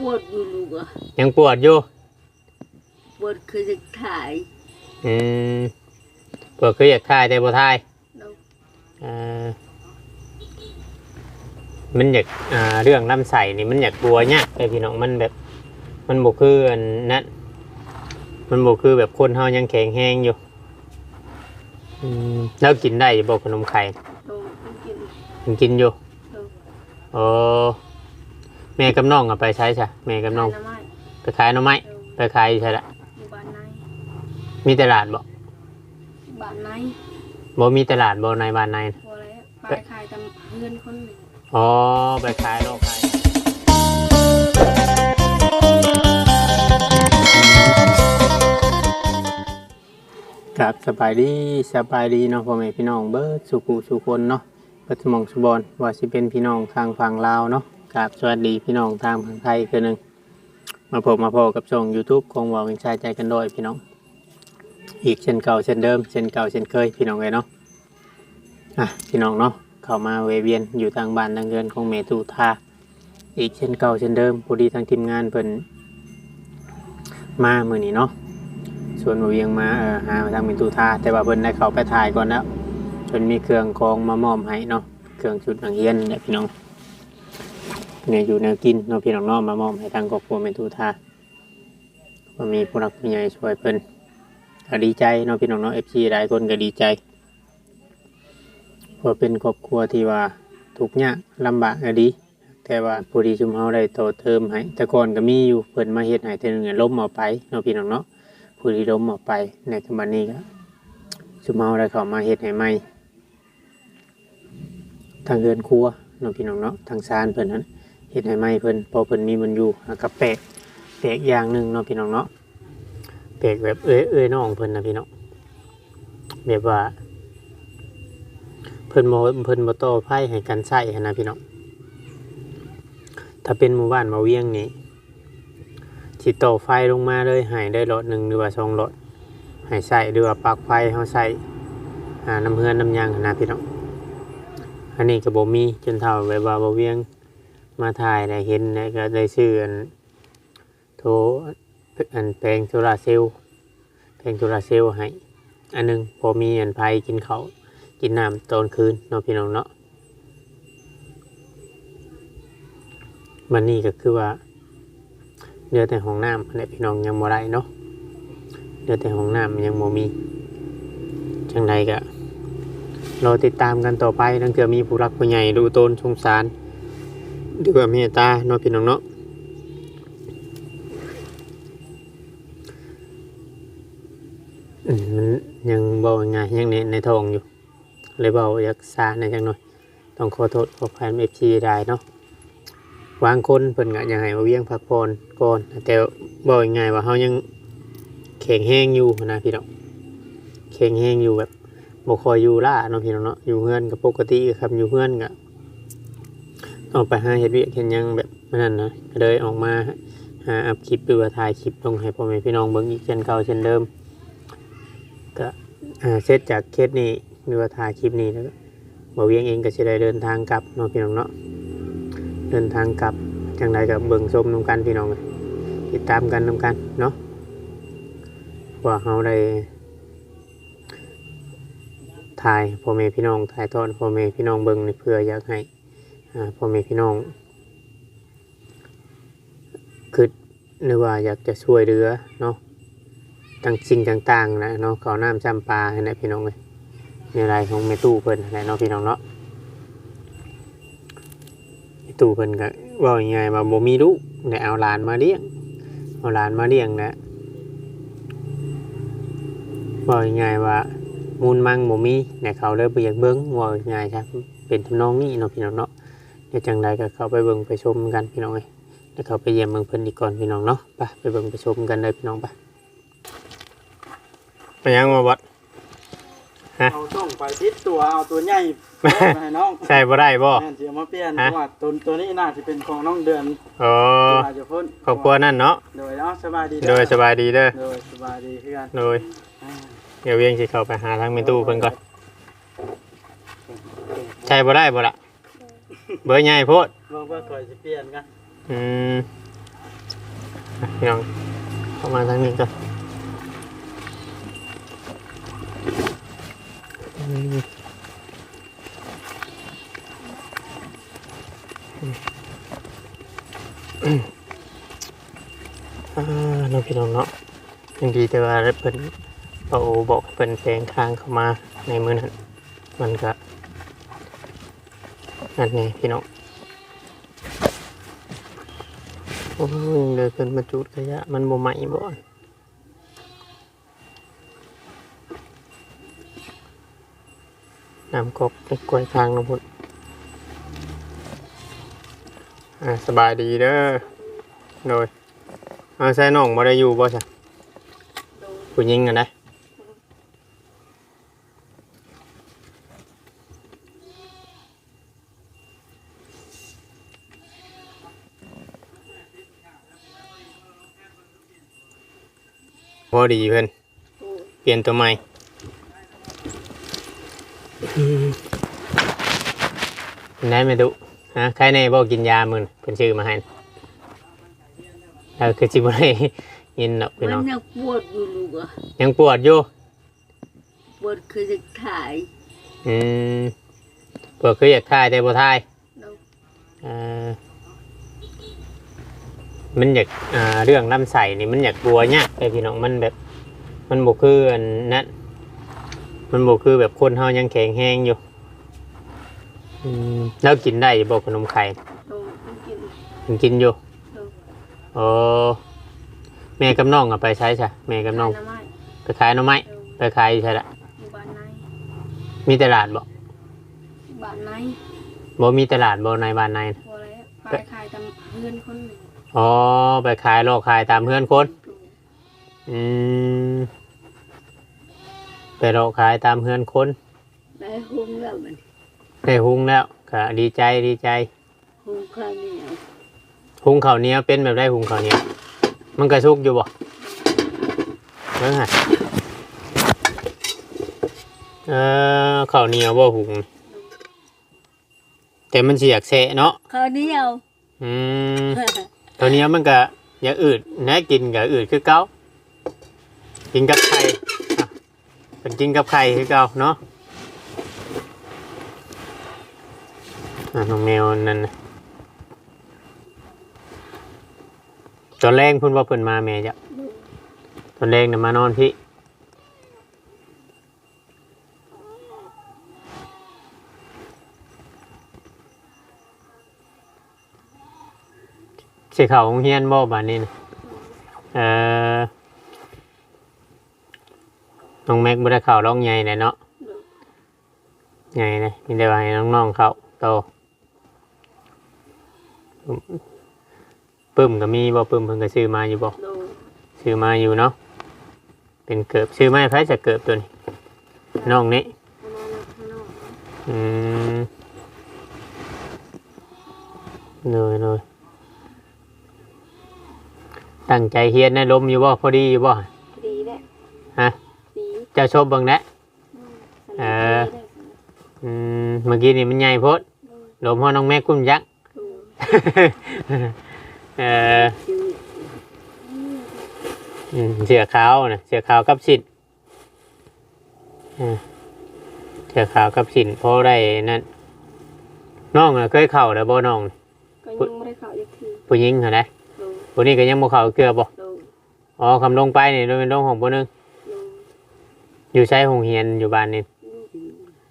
ปวดอยู่ลูกอะยังปวดอยู่ปวดคือจะถ่ายอืมปวดคืออยากทายแต่บ่ทายเราอ่ามันอยากอ่าเรื่องลำไส้นี่มันอยากบัวยากแต่พี่น้องมันแบบ มันบ่คืออันนั้นมันบ่คือแบบคนเฮายังแข็งแรงอยู่อืมแล้วกินได้อยู่บ่ขนมไข่ เราต้องกิน ยังกินอยู่เราโอ้ แม่กับน้องเอาไปใช้ใช่แม่กับน้องน้ำไม้ไปขายหน่อไม้เราไปขายอยู่ใช่ละอยู่บ้านไหนมีตลาดบ่บ้านไหนบ่มีตลาดบ่ในบ้านในพอแล้วไปขายตำเพื่อนคนหนึ่งอ๋อไปขายโลกขายครับสบายดีสบายดีเนาะพ่อแม่พี่น้องเบิดสุขุสุคนเนาะเบิดสมองสุบอนว่าสิเป็นพี่น้องทางฝั่งลาวเนาะ กับสวัสดีพี่น้องทางฝั่งไทยคือหนึ่งมาพบมาพบกับช่อง YouTube ของวอวินชายใจกันโดยพี่น้อง อีกเช่นเก่าเช่นเดิมเช่นเก่าเช่นเคยพี่น้องเลยเนาะอะพี่น้องเนาะเข้ามาเวเวียนอยู่ทางบ้านทางเรือนของเมตุทาอีกเช่นเก่าเช่นเดิมพอดีทางทีมงานเพิ่นมาเมื่อนี้เนาะส่วนมาเวียงมาเออหาทางเมตุทาแต่ว่าเพิ่นได้เข้าไปถ่ายก่อนแล้วเพิ่นมีเครื่องกองมามอบให้เนาะเครื่องชุดหนังเฮียนเนี่ยพี่น้อง เนี่ยอยู่แนวกินเนาะพี่น้องเนาะมามอบให้ทางครอบครัวเมตุทาก็มีผู้รักผู้ใหญ่ช่วยเพิ่นก็ดีใจเนาะพี่น้องเนาะเอฟซีหลายคนก็ดีใจเพราะเป็นครอบครัวที่ว่าทุกข์ยากลำบากก็ดี แต่ว่าผู้ที่ชุมเฮาได้โตเติมให้แต่ก่อนก็มีอยู่เพิ่นมาเฮ็ดให้เทื่อนึงล้มออกไปเนาะพี่น้องเนาะผู้ที่ล้มออกไปในปัจจุบันนี้ก็ชุมเฮาได้เข้ามาเฮ็ดให้ใหม่ทางเรือนครัวเนาะพี่น้องเนาะทางศาลเพิ่นนั้น เฮ็ดให้ใหม่เพิ่นพอเพิ่นมีมันอยู่แล้วก็แปลกแปลกอย่างหนึ่งเนาะพี่น้องเนาะแปลกแบบเอ้ยเอ้ยน้องเพิ่นนะพี่น้องแบบว่า เพิ่นบ่เพิ่นบ่ต่อไผ่ให้กันใช้หั้นะพี่น้องถ้าเป็นหมู่บ้านมาเวียงนี่สิต่อไฟลงมาเลยให้ได้หลอดหนึ่งหรือว่าสองหลอดให้ใส่หรือว่าปักไฟเฮาใส่น้ำเฮือนน้ำยางนนะพี่น้องอันนี้ก็บ่มีจนเท่าแบบว่าบ่เวียง มาถ่ายได้เห็นแล้ก็ได้ซื้ออันโทอันแปลงโซลาร์เซลล์แปลงโซลาร์เซลล์ให้อันหนึงพอมีอันไผกินเขากินน้ำตอนคืนเนาะพี่น้องเนาะมันนี่ก็คือว่าเดือแต่ห้องน้ำอันนี้พี่น้องยังบ่ได้เนาะเดือแต่ห้องน้ำยังบ่มีจังใดก็รอติดตามกันต่อไปนั่นคือมีผู้รักผู้ใหญ่ดูตนสงสาร ดูว่าเมตตาเนาะพี่น้องเนาะมันยังบ่ง่ายยังในในทองอยู่ เลยเบาอยากซาในจังหน่อย ต้องขอโทษขอแฟนเอฟซีได้เนาะวางคนเพิ่นก็ยังให้มาเวียงพักผ่อนก่อนแต่เบอกยังไงายว่าเฮายังแข็งแห้งอยู่นะพี่น้องแข็งแห้งอยู่แบบบ่คอยอยู่ล่าเนาะพี่น้องเนาะอยู่เฮือนก็ปกติครับอยู่เฮือนก็ ออกไปหาเฮ็ดเวียกเฮ็ดหยังแบบนั้นนะเลยออกมาหาอัพคลิปหรือว่าถ่ายคลิปลงให้พ่อแม่พี่น้องเบิ่งอีกเช่นเก่าเช่นเดิมก็อ่าเสร็จจากเคสนี้หรือว่าถ่ายคลิปนี้แล้วก็บ่เวียงเองก็จะได้เดินทางกลับเนาะพี่น้องเนาะเดินทางกลับจังใดกับเบิ่งชมนำกันพี่น้องติดตามกันนำกันเนาะว่าเราได้ถ่ายพ่อแม่พี่น้องถ่ายทอดพ่อแม่พี่น้องเบิ่งนี่เพื่ออยากให้ พ่อแม่พี่น้องคือหรือว่าอยากจะช่วยเหลือเนาะต่างสิ่งต่างๆนะเนาะเขาวน้ำจำปลาให้นะพี่น้องเลยในรายของแม่ตู้เพิ่นแหละเนาะพี่น้องเนาะแม่ตู้เพิ่นก็ว่ายังไงว่าบ่มีลูกได้เอาหลานมาเลี้ยงเอาหลานมาเลี้ยงแหละว่ายังไงว่ามูลมังบ่มีแต่เขาเลยบ่อยากเบิ่งว่ายังไงครับเป็นทำนองนี้เนาะพี่น้องเนาะ เดี๋ยวจังใดก็เข้าไปเบิ่งไปชมกันพี่น้องเอ้ยเดี๋ยวเขาไปเยี่ยมเบิ่งเพิ่นอีกก่อนพี่น้องเนาะไปไปเบิ่งไปชมกันเลยพี่น้องไปไปยังมาวัดเอาต้องไปทิศตัวเอาตัวใหญ่ให้น้องใช่บ่ได้บ่แม่นสิเอามาเปลี่ยนฮะเพราะว่าตัวตัวนี้น่าจะเป็นของน้องเดือนอ๋ออาจจะพ้นครอบครัวนั่นเนาะโดยเอาสบายดีโดยสบายดีเด้อโดยสบายดีคือกันโดยอ่าเดี๋ยวเวียงสิเข้าไปหาทางเมตู้เพิ่นก่อนใช่บ่ได้บ่ล่ะ เบอร์ใหญ่โพดเบิ่งว่าก่อยสิเปลี่ยนกันอืมอะพี่น้องเข้ามาทางนี้ก่อนอืมอ่าน้องพี่น้องเนาะยังดีแต่ว่าเพิ่นเอาบอกให้เพิ่นแปลงทางเข้ามาในมือนั้นมันก็ นั่นไงพี่น้องโอ้ยเลยเกินมาจุดขยะ มันบ่ไหมบ่น้ำกอกไปกล้วยทางน้ำพุดอ่าสบายดีเด้อโดยเอาใส่น้องบ่ได้อยู่บ่ใช่โดยผู้หญิงกันได้ ดีเพิ่นโดยเปลี่ยนตัวใหม่ไหนไม่ดุฮะใครในบอกกินยามึงเพิ่นชื่อมาให้เราคือจิบ่ได้ยินเนาะพี่มัน้องนยังปวดอยู่ลูกอะยังปวดอยู่ปวดคือจะถ่ายอืมปวดคืออยากทายแต่บ่ทายโดยเอ่อ มันอยากอ่าเรื่องลำไส้นี่มันอยากบัวยากไอ้พี่น้องมันแบบ มันบ่คืออันนั้นมันบ่คือแบบคนเฮายังแข็งแรงอยู่อืมแล้วกินได้บ่ขนมไข่โดยมันกินมันกินอยู่โดยโอ้แม่กับน้องอะไปใช้ใช่แม่กับน้องน้ำไม้ไปขายหน่อไม้โดยไปขายอยู่ใช่ละอยู่บ้านในมีตลาดบ่บ้านในบ่มีตลาดบ่ในบ้านในน่ะพอแล้วไปขายตามเพื่อนคนหนึ่ง อ๋อ ไปขายโลกขายตามเพื่อนคนโดยอืม ไปโลกขายตามเพื่อนคนได้หุ้มแล้วมันได้หุงแล้วก็ดีใจดีใจ หุ้มข้าวเหนียว หุงข้าวเหนียวเป็นแบบได้หุงข้าวเหนียว มันกระชุกอยู่บ่เบิ่งฮะเออข้าวเหนียวบ่หุง แต่มันสิอยากแสะเนาะ ข้าวเหนียว อืม ข้าวนี้มันก็อย่าอืดแนะกินกับอืดคือเก้ากินกับไข่เป็นกินกับไข่คือเก้าเนาะน้องแมวนั่นน่ะตอนแรกพุ่นว่าเพิ่นมาแม่จ้ะตอนแรกเนี่ยมานอนพี่ สิเข้าโรงเรียนบ่บัดนี้น่ะเอ่อน้องแม็กบ่ได้เข้าร้องใหญ่เลยเนาะใหญ่เลยมีแต่ว่าให้น้องๆเข้าโตปึ้มก็มีบ่ปึ้มเพิ่นก็ซื้อมาอยู่บ่โดยซื้อมาอยู่เนาะเป็นเกิบซื้อมาให้ไผจะเกิบตัวนี้น้องนี้เอามาข้างนอกอืมเลยเลย ตั้งใจเฮียนในะลมอยู่บ่พอดีอยู่บ่ดีแหละฮะดีเจ้าชอบเบิ่งแหละเอออืมเมื่อกี้นี่มันใหญ่โพดลมพ่อน้องแม่กุ้มยักษ์เอออืมเสือขาวนะเสือขาวกับสินเออเสือขาวกับสินพอได้นั่นน้องน่ะเคยเข่าแล้วบ่น้องก็ยังไม่ได้เข้าอีกทีผู้หญิงเหรอนะโดย ผู้นี้ก็ยังบ่เข่าเกลือบ่โดยอ๋อคำลงไปนี่โดยเป็นลงของผู้หนึงโดยอยู่ใช้หงเฮียนอยู่บ้านนี่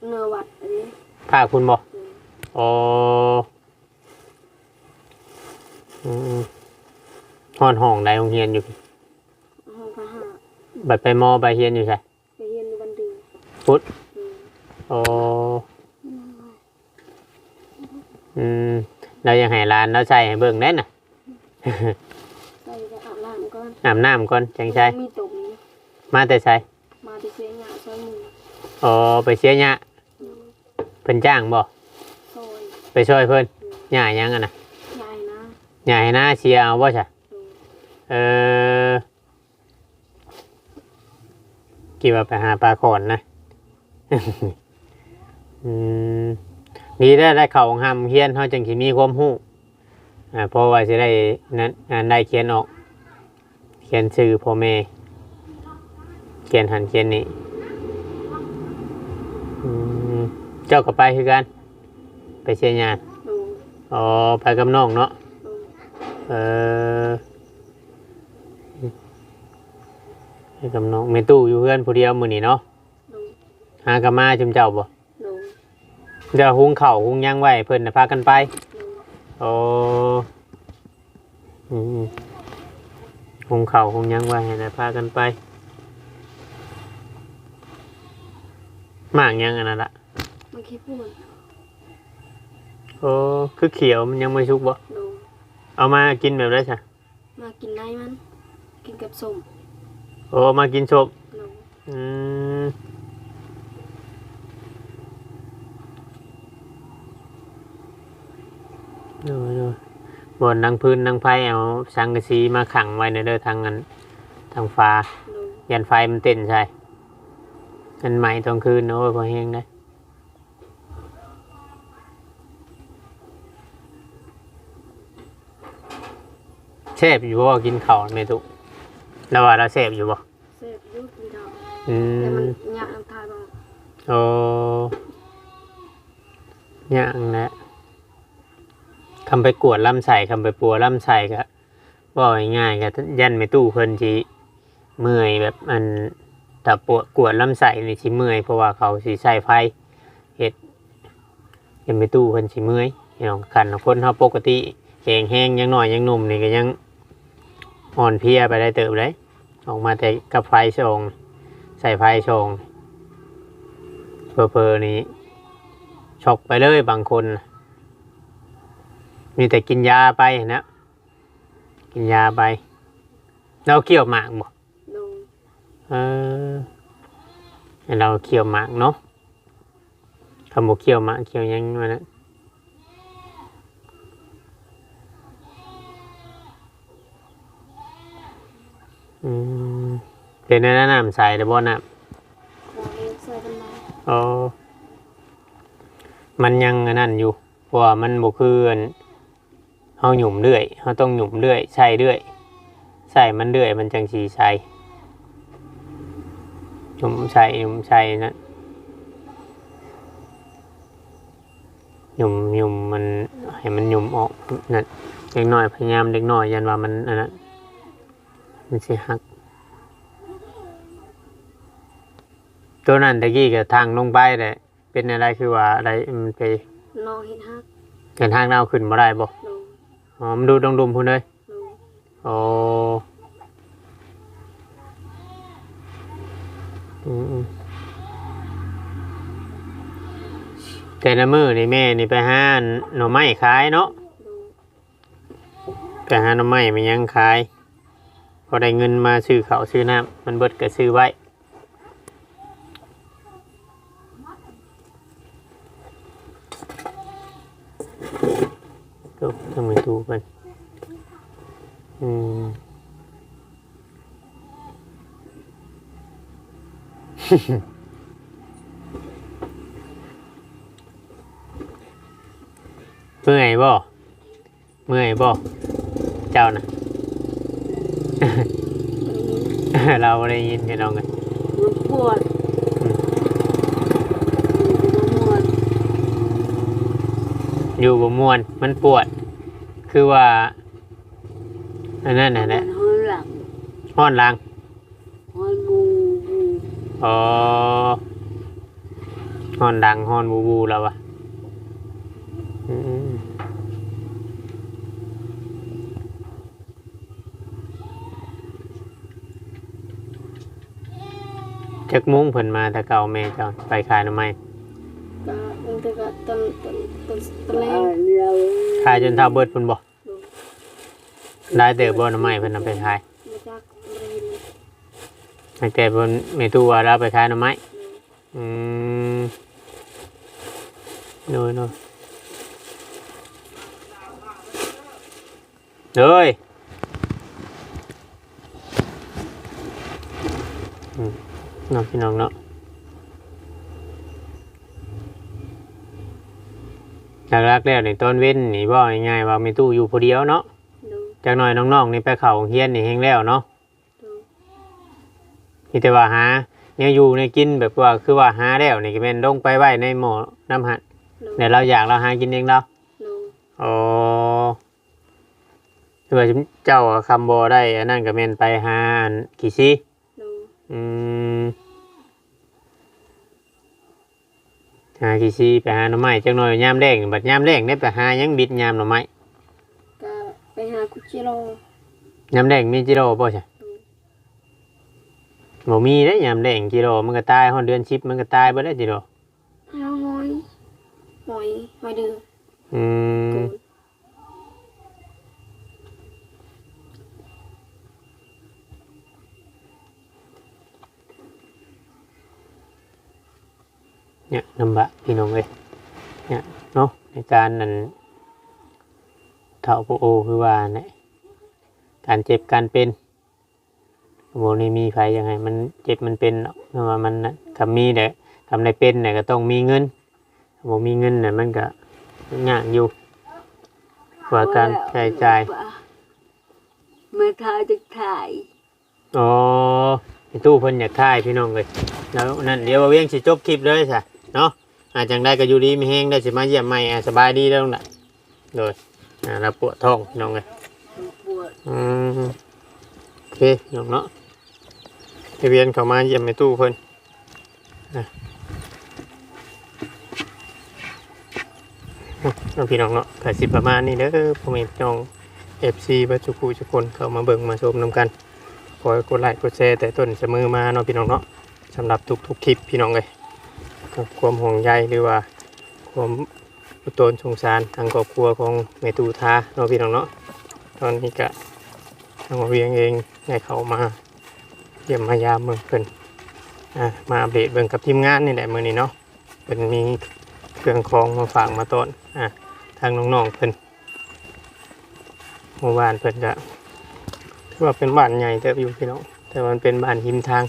เนื้อวัดอันนี้ภาคคุณบ่โดยอ๋ออืมห้อนห้องใดหงเฮียนอยู่ห้องพระหาบัดไปมอไปเฮียนอยู่ใช่ไปเรียนอยู่วันเดือนพุทธโดยอ๋ออืมเรายังให้ร้านเราใช้ให้เบิ่งได้น่ะ ใส่จะอาบน้ำก่อนอาบน้ำก่อนจังใช่มีตุ่มมาแต่ใช่มาที่เสียงหยาซอยมืออ๋อไปเสียหญ้าโดยเพิ่นจ้างบ่ซอยไปช่วยเพิ่นหญ้าหยังอะนะยายนะหญ้าให้หน้าเชียร์เอาบ่ใช่โดยเออกี่ว่าไปหาปลาขอนนะ อืมดีได้ได้เข่าของหำเฮียนเขาจังสิมีความรู้ อ่าเพราะว่าสิได้นั้นอ่านได้เขียนออกขียนชื่อพ่อแม่เขียนหันเขียนนี่อืมเจ้าก็ไปคือกันไปเชียร์งานโดยอ๋อไปกับน้องเนาะโดยเออไปกับน้องเมตู้อยู่เพื่อนผู้เดียวมือนี่เนาะโดยหากะมาจุมเจ้าบ่โดยเดี๋ยวหุงเข่าวหุงหยังไว้เพิ่นน่ะพากันไป โดยโอ้อืมหุงเข่าวหุงหยังไว้ให้น่ะพากันไปหมากหยังอันนั้นละมาคิดพูดโอ้คือเขียวมันยังไม่ชุกบ่โดยเอามากินแบบไรใช่มากินได้มัน กินกับส้มโอ้มากินชบโดยอืม ดูดูบนนังพื้นนังไฟเอาสังกะสีมาขังไว้ในเด้อทางนั้นทางฟ้าโดยยันไฟมันเต้นใช่อันใหม่ตอนคืนโอ้ยพอแห้งได้เสพอยู่บ่กินข้าวไม่ตุแล้วว่าเราเสพอยู่บ่เสพอยุกินดอกอืแต่มันมยากน้ำทายบ้างโอ้ยังนะ คำไปกวดลำใส่คำไปปัวลำใส่ก็ว่าง่ายๆก็ยันไม่ตู้เพิ่นจีเมื่อยแบบอันแต่ปวดกวดลำใส่ในชิเมื่อยเพราะว่าเขาสิใส่ไฟเฮ็ดยันไม่ตู้เพิ่นสิเมื่อยพี่น้องกันคนเฮาปกติแข็งแห้งยังหน่อยยังหนุ่มนี่ก็ยังอ่อนเพลียไปได้เติบเลยออกมาแต่กับไฟชงใส่ไฟชงเพอเพอนี้ช็อกไปเลยบางคน มีแต่กินยาไปนะ กินยาไปเราเคี่ยวหมากบ่โดยเออให้เราเคี่ยวหมากเนาะคำบอกเคี่ยวหมากเคี่ยวหยังมานะอืมเป็นในน้ำใสหรือบ่น้ำขอเลี้ยงใส่กันมาอ๋อมันยังอันนั่นอยู่เพราะว่ามันบ่คืออัน เฮาหยุ่มเรื่อยเฮาต้องหยุ่มเรื่อยใส่เรื่อยใส่มันเรื่อยมันจังสีใส่หยุ่มใส่หยุ่มใส่นะหยุ่มหยุ่มมันให้มันหยุ่มออกนั่นเล็กน้อยพยายามเล็กน้อยยันว่ามันอันนั้นมันสิหักตัวนั้นตะกี้กับทางลงไปเลยเป็นอะไรคือว่าอะไรมันไปนองเห็ดฮักเกินทางเน่าขึ้นมาได้บ่โดย อ๋อมันดูดงดุมพุ่นเลยโดยโอ้อืมอืมแต่ละมือนี่แม่นี่ไปหาหน่อไม้ขายเนาะโดยไปหาหน่อไม้มันยังขายพอได้เงินมาซื้อข้าวซื้อน้ำมันเบิดก็ซื้อไว้ ดูทำไมดูกันอืมเมื่อยบ่เมื่อยบ่เจ้านะเราได้ยินกันน้องกันมันปวดมันปวด อยู่บ่มวนมันปวด คือว่าอันนั้นน่ะแหละห้อยหลังห้อนหลังห้อยบูบูอ๋อห้อนดังห้อนบูบูแล้ววะอืมจักมุ้งเพิ่นมาแต่เก่าแม่เจ้าไปขายหน่อไม้ก็ตั้ง แต่ก็ต้นต้นต้นต้นแรกขายจนเท่าเบิดพิ่นบ่ได้เติบบ่หน่อไม้เพิ่นนำไปขายมาจากบริเวณตั้งแต่เพิ่นแม่ตู้ว่าเราไปขายหน่อไม้อืมโน้ยโน้ยเฮ้ยอืมน้องพี่น้องเนาะ หลักๆแล้วในต้นเว้นนี่บอกง่ายๆว่ามีตู้อยู่ผู้เดียวเนาะโดยจากหน่อยน้องๆนี่ไปเขาโรงเฮียนนี่เฮงแล้วเนาะโมีแต่ว่าหาเนี่ยอยู่ในกินแบบว่าคือว่าหาแล้วนี่ก็แม่นลงไปไว้ในหม้อน้ำหัดโดยเดี๋ยวเราอยากเราหากินเองเรา โดยอ๋อคือว่าเจ้าอะคำบอได้อันนั่นก็แม่นไปหาอันกี่ซีโดยอืม หากี่ซีไปหาหน่อไม้จังหน่อยยามแดงบัดยามแดงได้ไปหายังบิดยามหน่อไม้ก็ไปหาคุชิโร่ยามแดงมีจิโร่ป่ะใช่บ่มีได้ยามแดงจิโร่มันก็ตายฮอดเดือนชิปมันก็ตายบ่ได้จิโร่หาหอยหอยหอยเดืออืม เนี่ยลำบากพี่น้องเอ้ยเนี่ยเนาะในการนั้นเท่าผู้โอคือว่าเนี่ยการเจ็บการเป็นโมนี่มีไฟยังไงมันเจ็บมันเป็นเนาะเพราะว่ามันน่ะคำมีเด้ทำในเป็นเนี่ยก็ต้องมีเงินโมมีเงินเนี่ยมันก็ยากอยู่กว่าการใช้จ่ายมาถ่ายจะถ่ายอ๋อในตู้เพิ่นอยากถ่ายพี่น้องเลยแล้วนั่นเดี๋ยวว่าเวียงสิจบคลิปเลยใช่ เนาะอาจังได้ก็อยู่ดีไม่แห้งได้สิมาเยี่ยมใหม่อะสบายดีแล้วน่ะโดยอ่าเราปวดท้องน้องเลยอืมโอเคน้องเนาะให้เวียนเข้ามาเยี่ยมในตู้เพิ่นนะเอาพี่น้องเนาะกสิประมาณนี้เด้อพ่อแม่พี่น้องเอฟซีบัจจุกุทุกคนเข้ามาเบิ่งมาชมนำกันขอให้กดไลค์กดแชร์แต่ต้นเสมอมาเนาะพี่น้องเนาะสำหรับทุกๆคลิปพี่น้องเลย กับความห่วงใยหรือว่า ความอุตนสงสารทางครอบครัวของแม่ตูทาเนาพี่น้องเนาะตอนนี้ก็ทางเวียงเองได้เขามาเยี่ยมมายามเมืองเพิ่นมาอัปเดตเบิ่งกับทีมงานนี่แหละมื้อนี้เนาะเพิ่นมีเครื่องคองมาฝากมาต้นอะทางน้องๆเพิ่นเมื่อวานเพิ่นก็ถือว่าเป็นบ้านใหญ่แต่อยู่พี่น้องแต่วันเป็นบ้านหิมทาง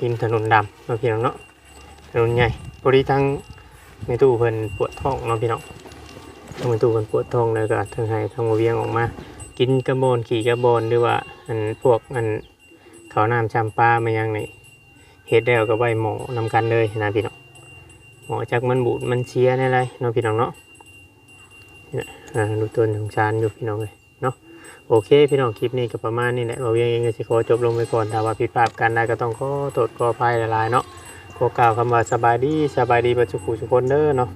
หิมถนนดำเนาพี่น้องเนาะถนนใหญ่ พอดีทั้งในตู้เพิ่นปวดท้องเนาะพี่น้องทั้งในตู้เพิ่นปวดท้องเลยก็ทั้งให้ทั้งมาเวียงออกมา กินกระโบนขี่กระโบนหรือว่าอันพวกอันเขาน้ำชำปลามายังในเฮ็ดแล้วก็ใบหมอนำกันเลยนะพี่น้องหมอจากมันบูดมันเชียนี่ไรเนาะพี่น้องเนาะเนี่ยอ่าดูตัวสงสารอยู่พี่น้องเลยเนาะโอเค พี่น้องคลิปนี้ก็ประมาณนี้แหละเราเองก็จะขอจบลงไปก่อนถ้าว่าผิดพลาดกันได้ก็ต้องขอโทษขออภัยหลายๆเนาะ ขอกล่าวคำว่าสบายดีสบายดีประจุขูทุกคนเด้อเนาะ